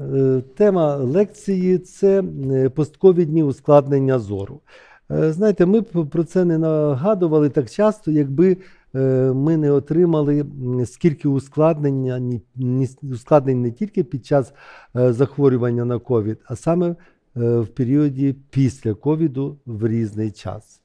Е, Тема лекції це е, постковідні ускладнення зору. Е, Знаєте, ми б про це не нагадували так часто, якби ми не отримали скільки ні- ускладнень не тільки під час захворювання на ковід, а саме в періоді після ковіду в різний час.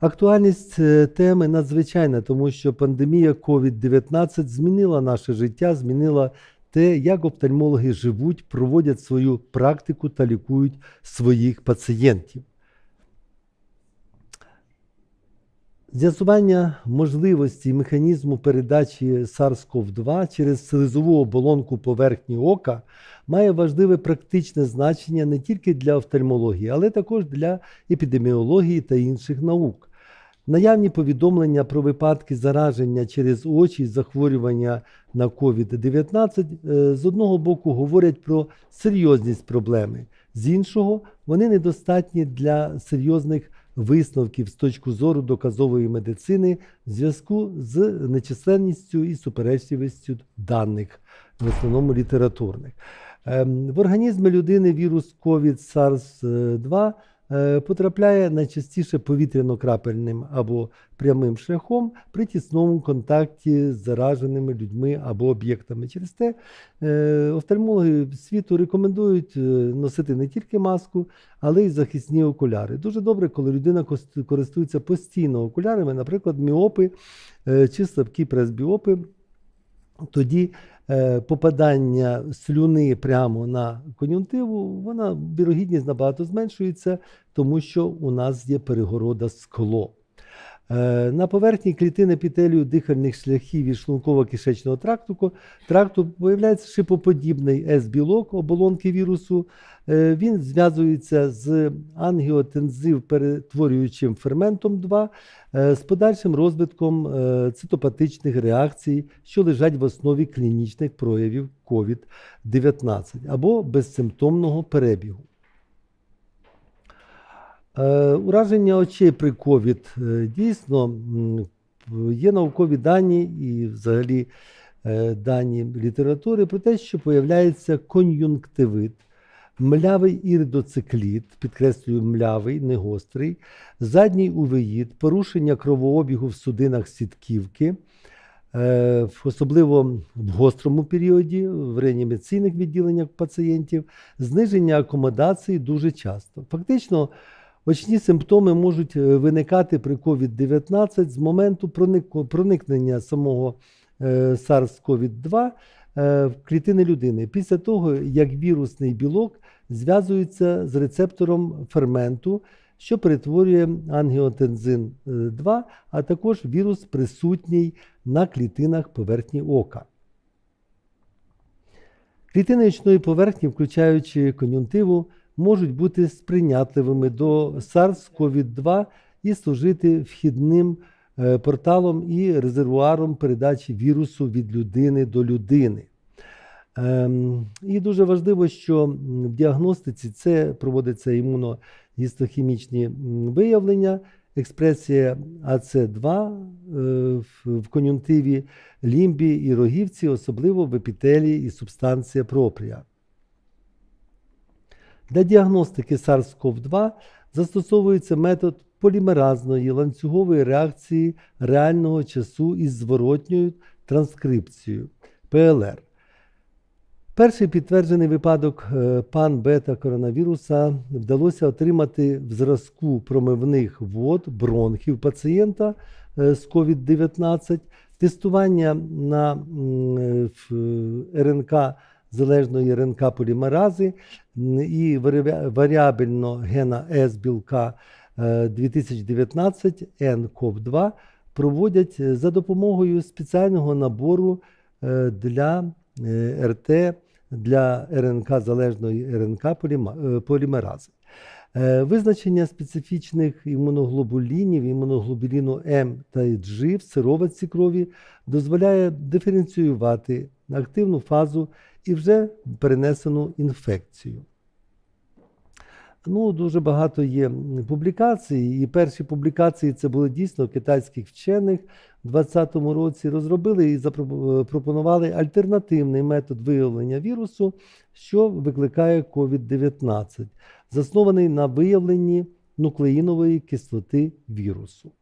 Актуальність е, теми надзвичайна, тому що пандемія COVID-19 змінила наше життя, змінила те, як офтальмологи живуть, проводять свою практику та лікують своїх пацієнтів. З'ясування можливості механізму передачі SARS-CoV-2 через слизову оболонку поверхні ока має важливе практичне значення не тільки для офтальмології, але також для епідеміології та інших наук. Наявні повідомлення про випадки зараження через очі і захворювання на COVID-19 е, з одного боку говорять про серйозність проблеми, з іншого вони недостатні для серйозних висновків з точки зору доказової медицини в зв'язку з нечисленністю і суперечливістю даних, в основному літературних. Ем, В організмі людини вірус COVID SARS-2 е, потрапляє найчастіше повітряно-крапельним або прямим шляхом при тісному контакті з зараженими людьми або об'єктами. Через те е, офтальмологи світу рекомендують е, носити не тільки маску, але й захисні окуляри. Дуже добре, коли людина користується постійно окулярами, наприклад, міопи е, чи слабкі пресбіопи. Тоді е, попадання слюни прямо на кон'юнктиву, вона вірогідність набагато зменшується, тому що у нас є перегорода скло. Е, На поверхні клітин епітелію дихальних шляхів і шлунково-кишечного тракту, тракту появляється шипоподібний С-білок оболонки вірусу. Е, Він зв'язується з ангіотензив перетворюючим ферментом 2 е, з подальшим розвитком цитопатичних реакцій, що лежать в основі клінічних проявів COVID-19 або безсимптомного перебігу. Е, Ураження очей при ковід е, дійсно є наукові дані і взагалі е, дані літератури про те, що появляється кон'юнктивит, млявий іридоцикліт, підкреслюю, млявий, не гострий, задній увеїд, порушення кровообігу в судинах сітківки, особливо в гострому періоді, в реанімаційних відділеннях пацієнтів, зниження акомодації дуже часто. Фактично, очні симптоми можуть е, виникати при COVID-19 з моменту проникнення самого е, SARS-CoV-2 е, в клітини людини після того, як вірусний білок зв'язується з рецептором ферменту, що перетворює ангіотензин 2, а також вірус присутній на клітинах поверхні ока. Клітини очної поверхні, включаючи кон'юнктиву, можуть бути сприйнятливими до SARS-CoV-2 і служити вхідним е, порталом і резервуаром передачі вірусу від людини до людини. Ем, І дуже важливо, що в діагностиці це проводиться імуногістохімічні виявлення, експресія АЦ2 е, в- кон'юнктиві, лімбі і рогівці, особливо в епітелії і субстанція пропрія. Для діагностики SARS-CoV-2 застосовується метод полімеразної ланцюгової реакції реального часу із зворотньою транскрипцією ПЛР. Перший підтверджений випадок е, пан-бета коронавіруса вдалося отримати в зразку промивних вод бронхів пацієнта е, з COVID-19. Тестування на е, РНК залежної РНК полімерази і варіабельно гена С білка е, 2019 НКОВ2 проводять е, за допомогою спеціального набору е, для е, РТ для РНК залежної РНК полімерази. Визначення специфічних імуноглобулінів, імуноглобуліну М та G в сироватці крові дозволяє диференціювати активну фазу і вже перенесену інфекцію. Ну, дуже багато є публікацій, і перші публікації це були дійсно китайських вчених в 2020 році. Розробили і запропонували альтернативний метод виявлення вірусу, що викликає COVID-19, заснований на виявленні нуклеїнової кислоти вірусу.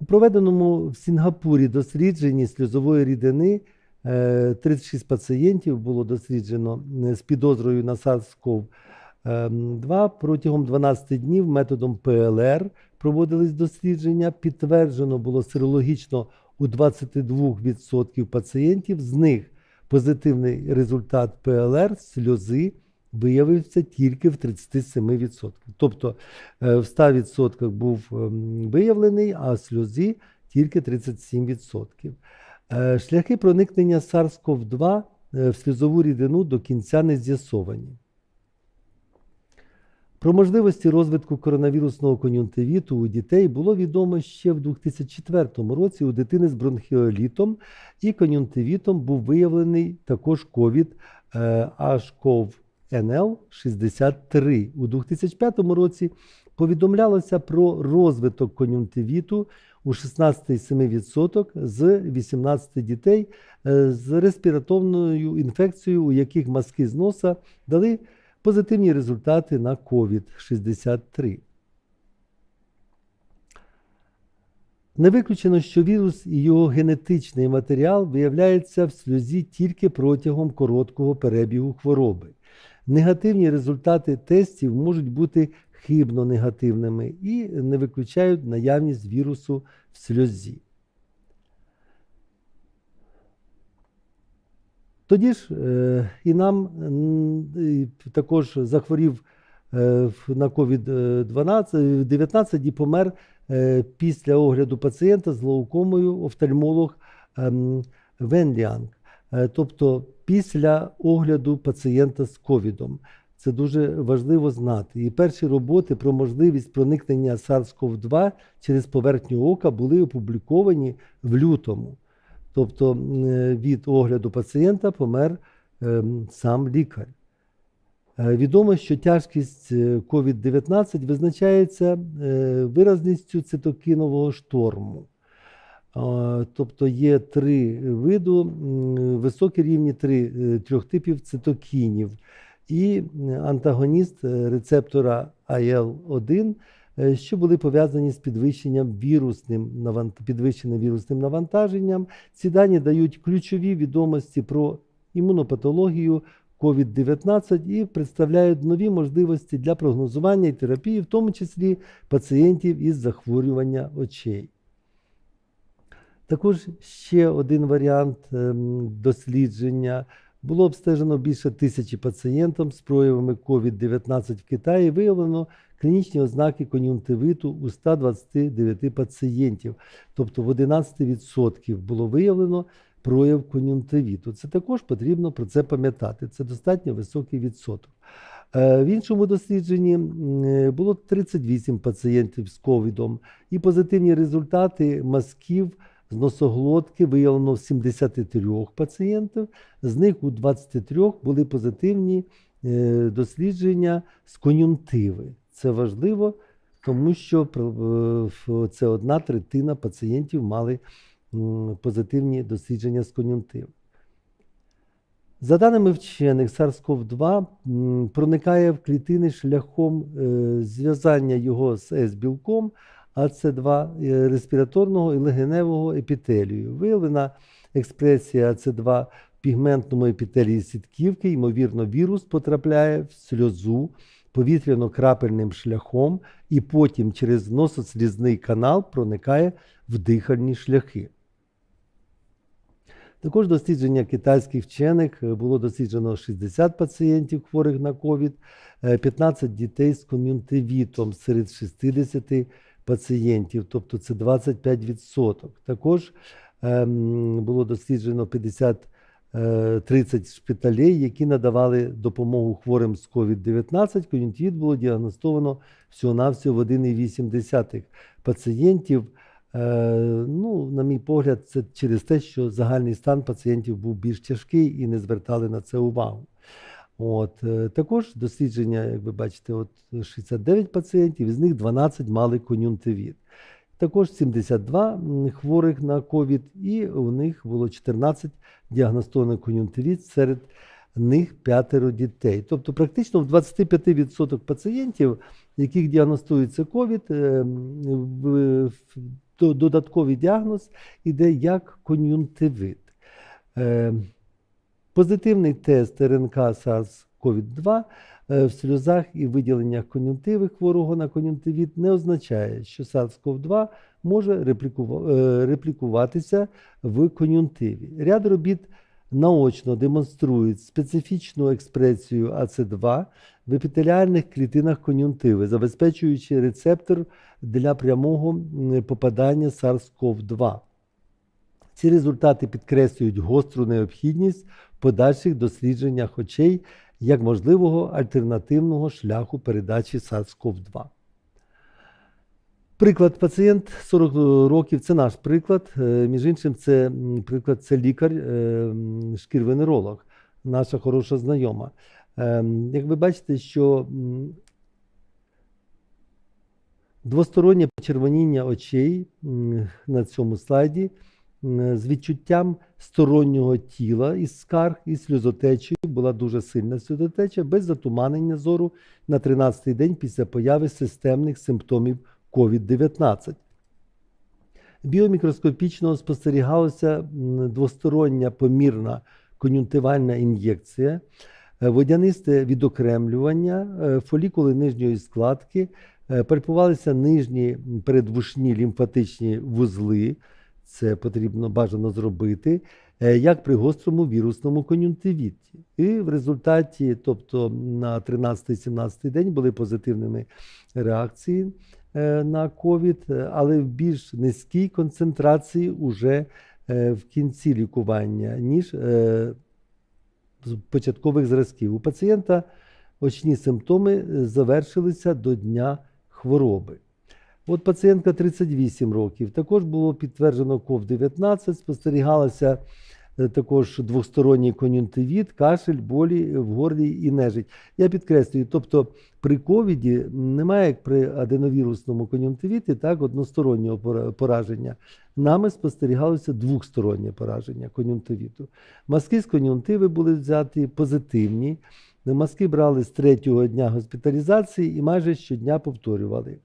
У проведеному в Сінгапурі дослідженні сльозової рідини е, 36 пацієнтів було досліджено е, з підозрою на SARS-CoV-2 протягом 12 днів методом ПЛР проводились дослідження. Підтверджено було серологічно у 22% пацієнтів. З них позитивний результат ПЛР сльози виявився тільки в 37%. Тобто е, в 100% був ем, виявлений, а сльози тільки 37%. Е, Шляхи проникнення SARS-CoV-2 е, в сльозову рідину до кінця не з'ясовані. Про можливості розвитку коронавірусного кон'юнктивіту у дітей було відомо ще в 2004 році у дитини з бронхіолітом і кон'юнктивітом був виявлений також е, HCoV NL63. У 2005 році повідомлялося про розвиток кон'юнктивіту у 16,7% з 18 дітей е, з респіраторною інфекцією, у яких маски з носа дали позитивні результати на COVID-63. Не виключено, що вірус і його генетичний матеріал виявляється в сльозі тільки протягом короткого перебігу хвороби. Негативні результати тестів можуть бути хибно негативними і не виключають наявність вірусу в сльозі. Тоді ж е, і нам також захворів е, на COVID-19 і помер е, після огляду пацієнта з глаукомою офтальмолог ем, Венліанг. Е, Тобто після огляду пацієнта з ковідом. Це дуже важливо знати. І перші роботи про можливість проникнення SARS-CoV-2 через поверхню ока були опубліковані в лютому. Тобто е, від огляду пацієнта помер ем, сам лікар. Е, Відомо, що тяжкість е, COVID-19 визначається виразністю цитокінового шторму. Тобто є три виду, високі рівні три, е, трьох типів цитокінів. І антагоніст е, рецептора IL-1, е, що були пов'язані з підвищенням вірусним, підвищеним вірусним навантаженням. Ці дані дають ключові відомості про імунопатологію COVID-19 і представляють нові можливості для прогнозування і терапії, в тому числі пацієнтів із захворювання очей. Також ще один варіант ем, дослідження. Було обстежено більше тисячі пацієнтів з проявами COVID-19 в Китаї. Виявлено клінічні ознаки кон'юнктивиту у 129 пацієнтів. Тобто в 11% було виявлено прояв кон'юнктивіту. Це також потрібно про це пам'ятати. Це достатньо високий відсоток. Е, В іншому дослідженні е, було 38 пацієнтів з ковідом, і позитивні результати мазків з носоглотки виявлено в 73 пацієнтів. З них у 23 були позитивні е, дослідження з кон'юнктиви. Це важливо, тому що е, це одна третина пацієнтів мали позитивні дослідження з кон'юнктиви. За даними вчених, SARS-CoV-2 проникає в клітини шляхом е, зв'язання його з С-білком АЦ2 е, респіраторного і легеневого епітелію. Виявлена експресія АЦ2 в пігментному епітелії сітківки, ймовірно, вірус потрапляє в сльозу повітряно-крапельним шляхом і потім через носослізний канал проникає в дихальні шляхи. Також дослідження китайських вчених е, було досліджено 60 пацієнтів хворих на ковід, е, 15 дітей з кон'юнктивітом серед 60 пацієнтів, тобто це 25%. Також ем, було досліджено 50 е, 30 шпиталей, які надавали допомогу хворим з COVID-19. Кон'юнктивіт було діагностовано всього-навсього в 1,8 пацієнтів. Е, Ну, на мій погляд, це через те, що загальний стан пацієнтів був більш тяжкий і не звертали на це увагу. От, е, також дослідження, як ви бачите, от 69 пацієнтів, з них 12 мали кон'юнктивіт. Також 72 хворих на ковід, і у них було 14 діагностованих кон'юнктивіт, серед них п'ятеро дітей. Тобто, практично в 25% пацієнтів, яких діагностується ковід, е, додатковий діагноз іде як кон'юнктивит. Позитивний тест РНК SARS-CoV-2 е, в сльозах і виділеннях кон'юнктиви хворого на кон'юнктивіт не означає, що SARS-CoV-2 може е, реплікуватися в кон'юнктиві. Ряд робіт наочно демонструють специфічну експресію АЦ2 в епітеліальних клітинах кон'юнктиви, забезпечуючи рецептор для прямого попадання SARS-CoV-2. Ці результати підкреслюють гостру необхідність подальших дослідженнях очей як можливого альтернативного шляху передачі SARS-CoV-2. Приклад пацієнт 40 років це наш приклад. Е, Між іншим, це приклад це лікар, е, шкірвенеролог, наша хороша знайома. Е, Як ви бачите, що двостороннє почервоніння очей на цьому слайді з відчуттям стороннього тіла із скарг і сльозотечі була дуже сильна сльозотеча без затуманення зору на 13-й день після появи системних симптомів COVID-19. Біомікроскопічно спостерігалася двостороння помірна кон'юнктивальна ін'єкція, е, водянисте відокремлювання, е, фолікули нижньої складки, е, пальпувалися нижні передвушні лімфатичні вузли. Це потрібно бажано зробити, е, як при гострому вірусному кон'юнктивіті. І в результаті, тобто на 13-17 день, були позитивними реакції е, на ковід, е, але в більш низькій концентрації уже в кінці лікування, ніж з початкових зразків. У пацієнта очні симптоми завершилися до дня хвороби. От пацієнтка 38 років. Також було підтверджено COVID-19, спостерігалася е, також двосторонній кон'юнктивіт, кашель, болі в горлі і нежить. Я підкреслюю, тобто при ковіді немає як при аденовірусному кон'юнктивіті так, одностороннього пораження. Нами спостерігалося двостороннє пораження кон'юнктивіту. Маски з кон'юнктиви були взяті позитивні. Маски брали з третього дня госпіталізації і майже щодня повторювали.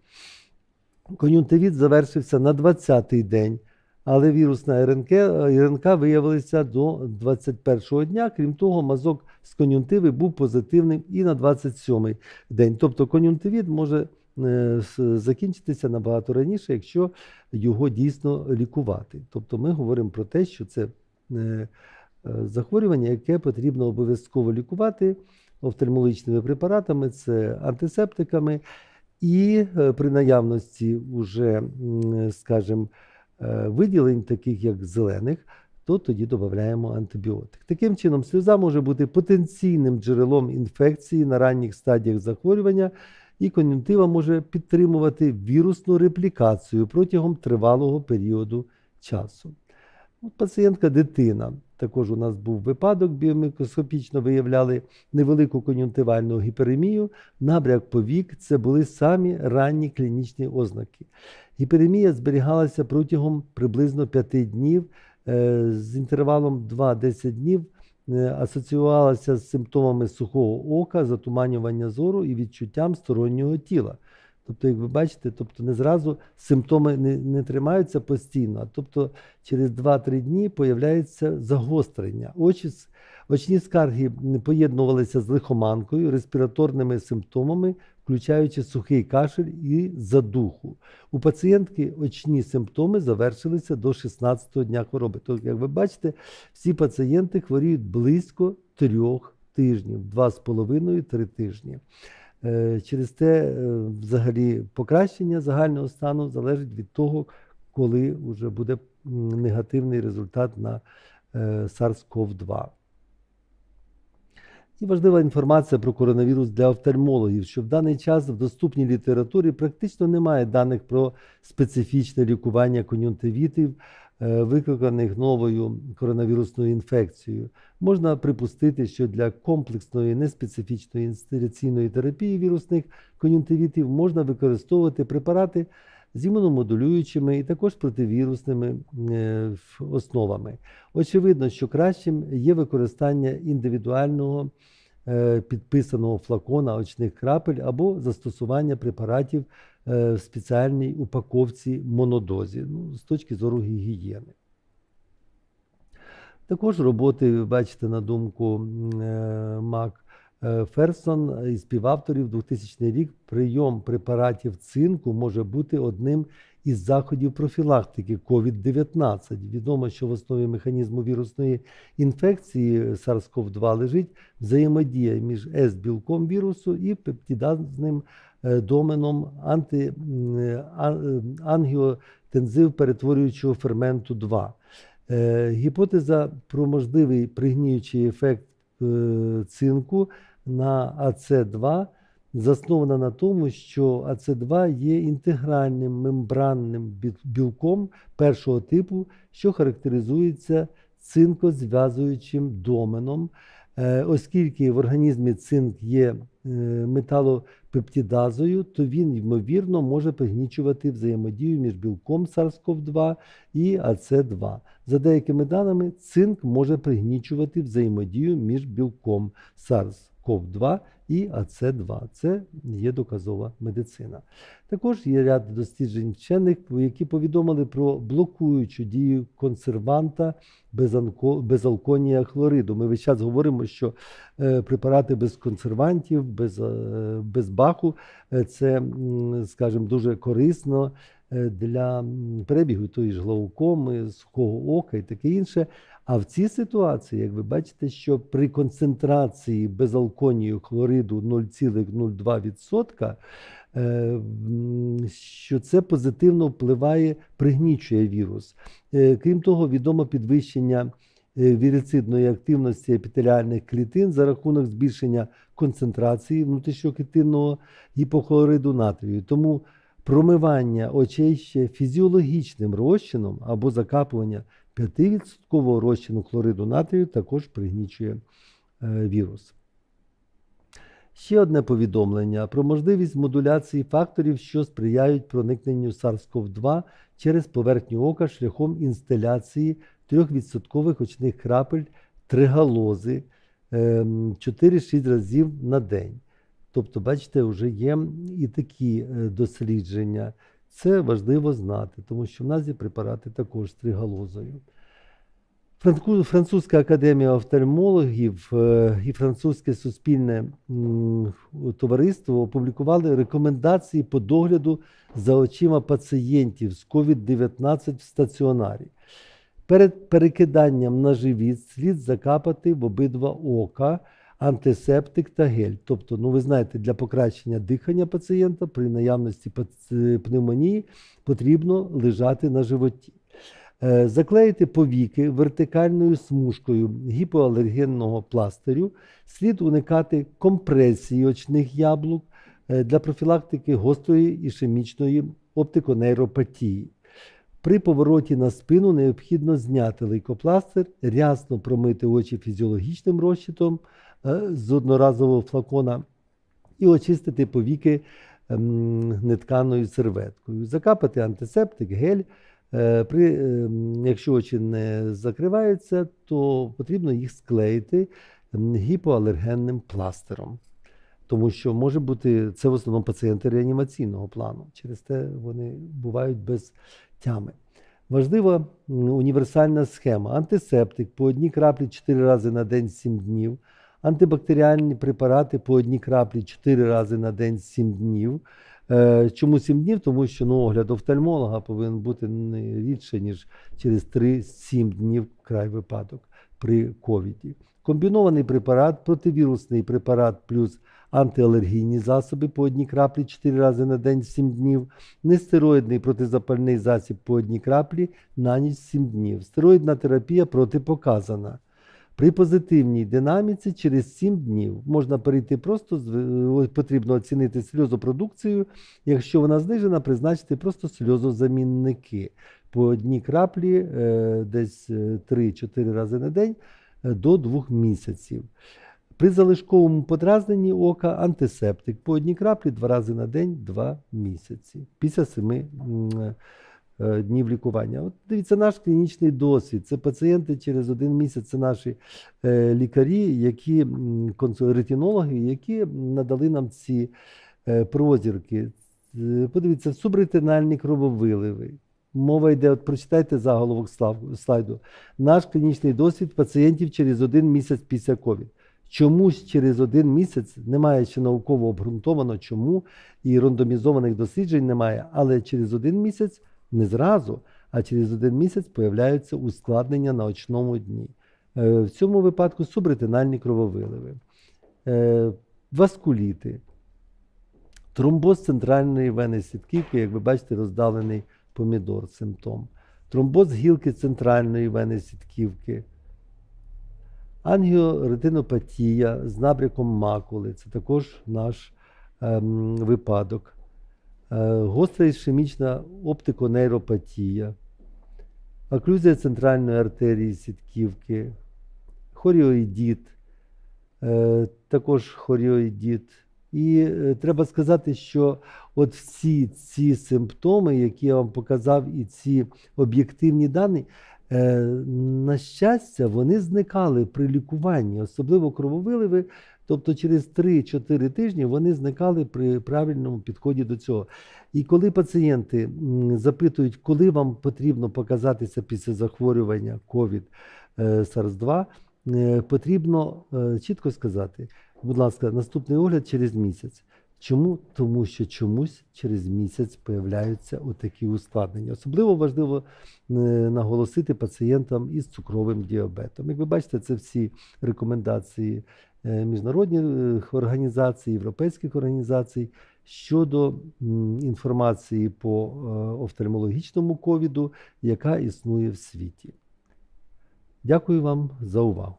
Кон'юнктивіт завершився на 20-й день, але вірусна РНК, РНК виявилася до 21-го дня. Крім того, мазок з кон'юнктиви був позитивним і на 27-й день. Тобто кон'юнктивіт може е, закінчитися набагато раніше, якщо його дійсно лікувати. Тобто ми говоримо про те, що це е, захворювання, яке потрібно обов'язково лікувати офтальмологічними препаратами, це антисептиками. І е, при наявності уже, скажімо, е, виділень, таких як зелених, то тоді додаємо антибіотик. Таким чином, сльоза може бути потенційним джерелом інфекції на ранніх стадіях захворювання, і кон'юнктива може підтримувати вірусну реплікацію протягом тривалого періоду часу. От пацієнтка дитина. Також у нас був випадок, біомікроскопічно виявляли невелику кон'юнктивальну гіперемію. Набряк повік це були самі ранні клінічні ознаки. Гіперемія зберігалася протягом приблизно 5 днів е, з інтервалом 2-10 днів. е, Асоціювалася з симптомами сухого ока, затуманювання зору і відчуттям стороннього тіла. Тобто, як ви бачите, тобто не зразу симптоми не, не тримаються постійно, а тобто через 2-3 дні появляється загострення. Очі, очні скарги поєднувалися з лихоманкою, респіраторними симптомами, включаючи сухий кашель і задуху. У пацієнтки очні симптоми завершилися до 16-го дня хвороби. Тобто, як ви бачите, всі пацієнти хворіють близько трьох тижнів, 2,5-3 тижні. Е, Через те, е, взагалі, покращення загального стану залежить від того, коли вже буде негативний результат на е, SARS-CoV-2. І важлива інформація про коронавірус для офтальмологів, що в даний час в доступній літературі практично немає даних про специфічне лікування кон'юнктивітів викликаних новою коронавірусною інфекцією. Можна припустити, що для комплексної неспецифічної інсталяційної терапії вірусних кон'юнктивітів можна використовувати препарати з імуномодулюючими і також противірусними е, основами. Очевидно, що кращим є використання індивідуального е, підписаного флакона очних крапель або застосування препаратів е, в спеціальній упаковці монодозі ну, з точки зору гігієни. Також роботи, бачите, на думку е, Мак е, Ферсон і співавторів 2000 рік прийом препаратів цинку може бути одним із заходів профілактики COVID-19. Відомо, що в основі механізму вірусної інфекції SARS-CoV-2 лежить взаємодія між С-білком вірусу і пептидазним е, доменом анти, е, е, ангіотензив перетворюючого ферменту 2. Е, Гіпотеза про можливий пригніючий ефект цинку на АЦ2 заснована на тому, що АЦ2 є інтегральним мембранним білком першого типу, що характеризується цинкозв'язуючим доменом. Е, Оскільки в організмі цинк є е, металопептидазою, то він, ймовірно, може пригнічувати взаємодію між білком SARS-CoV-2 і АЦ2. За деякими даними, цинк може пригнічувати взаємодію між білком SARS-CoV-2 і АЦ2. Це є доказова медицина. Також є ряд досліджень вчених, які повідомили про блокуючу дію консерванта безалконія хлориду. Ми весь час говоримо, що е, препарати без консервантів, без, е, без баху е, це, скажімо, дуже корисно для перебігу тої ж глаукоми, сухого ока і таке інше. А в цій ситуації, як ви бачите, що при концентрації безалконію хлориду 0,02%, е, що це позитивно впливає, пригнічує вірус. Е, Крім того, відомо підвищення е, вірицидної активності епітеліальних клітин за рахунок збільшення концентрації внутрішньоклітинного гіпохлориду натрію. Тому промивання очей ще фізіологічним розчином або закапування 5% розчину хлориду натрію також пригнічує е, вірус. Ще одне повідомлення про можливість модуляції факторів, що сприяють проникненню SARS-CoV-2 через поверхню ока шляхом інсталяції 3% очних крапель тригалози ем, 4-6 разів на день. Тобто, бачите, вже є і такі е, дослідження. Це важливо знати, тому що в нас є препарати також з тригалозою. Французька академія офтальмологів е, і французьке суспільне товариство опублікували рекомендації по догляду за очима пацієнтів з COVID-19 в стаціонарі. Перед перекиданням на живіт слід закапати в обидва ока антисептик та гель. Тобто, ну ви знаєте, для покращення дихання пацієнта при наявності пневмонії потрібно лежати на животі. Е, Заклеїти повіки вертикальною смужкою гіпоалергенного пластирю, слід уникати компресії очних яблук е, для профілактики гострої ішемічної оптиконейропатії. При повороті на спину необхідно зняти лейкопластир, рясно промити очі фізіологічним розчитом з одноразового флакона і очистити повіки ем, нетканою серветкою. Закапати антисептик, гель. Е, При, ем, якщо очі не закриваються, то потрібно їх склеїти ем, гіпоалергенним пластиром. Тому що може бути це в основному пацієнти реанімаційного плану. Через те вони бувають без тями. Важлива універсальна схема. Антисептик по одній краплі 4 рази на день 7 днів. Антибактеріальні препарати по одній краплі 4 рази на день 7 днів. Е, Чому 7 днів? Тому що ну, огляд офтальмолога повинен бути не рідше, ніж через 3-7 днів край випадок при ковіді. Комбінований препарат, противірусний препарат плюс антиалергійні засоби по одній краплі 4 рази на день 7 днів, нестероїдний протизапальний засіб по одній краплі на ніч 7 днів. Стероїдна терапія протипоказана. При позитивній динаміці через 7 днів можна перейти просто з потрібно оцінити сльозопродукцію. Якщо вона знижена, призначити просто сльозозамінники по одній краплі е, десь е, 3-4 рази на день е, до 2 місяців. При залишковому подразненні ока антисептик по одній краплі 2 рази на день 2 місяці після 7 м, е, днів лікування. От дивіться, наш клінічний досвід. Це пацієнти через один місяць, це наші е, лікарі, які ретинологи, які надали нам ці е, прозірки. Е, Подивіться, субретинальні крововиливи. Мова йде, от прочитайте заголовок слайду. Наш клінічний досвід пацієнтів через один місяць після ковід. Чомусь через один місяць немає ще науково обґрунтовано, чому і рандомізованих досліджень немає, але через один місяць не зразу, а через один місяць появляються ускладнення на очному дні. Е, В цьому випадку субретинальні крововиливи, е, васкуліти, тромбоз центральної вени сітківки, як ви бачите, роздавлений помідор симптом, тромбоз гілки центральної вени сітківки, ангіоретинопатія з набряком макули. Це також наш ем, випадок. Е, гостра ішемічна оптиконейропатія, оклюзія центральної артерії сітківки, хоріоїдіт, е, також хоріоїдіт. І е, треба сказати, що от всі ці симптоми, які я вам показав, і ці об'єктивні дані, на щастя, вони зникали при лікуванні, особливо крововиливи. Тобто через 3-4 тижні вони зникали при правильному підході до цього. І коли пацієнти запитують, коли вам потрібно показатися після захворювання COVID SARS-2, е, потрібно е, чітко сказати, будь ласка, наступний огляд через місяць. Чому? Тому що чомусь через місяць появляються отакі ускладнення. Особливо важливо е, наголосити пацієнтам із цукровим діабетом. Як ви бачите, це всі рекомендації міжнародних організацій, європейських організацій щодо інформації по е, офтальмологічному ковіду, яка існує в світі. Дякую вам за увагу.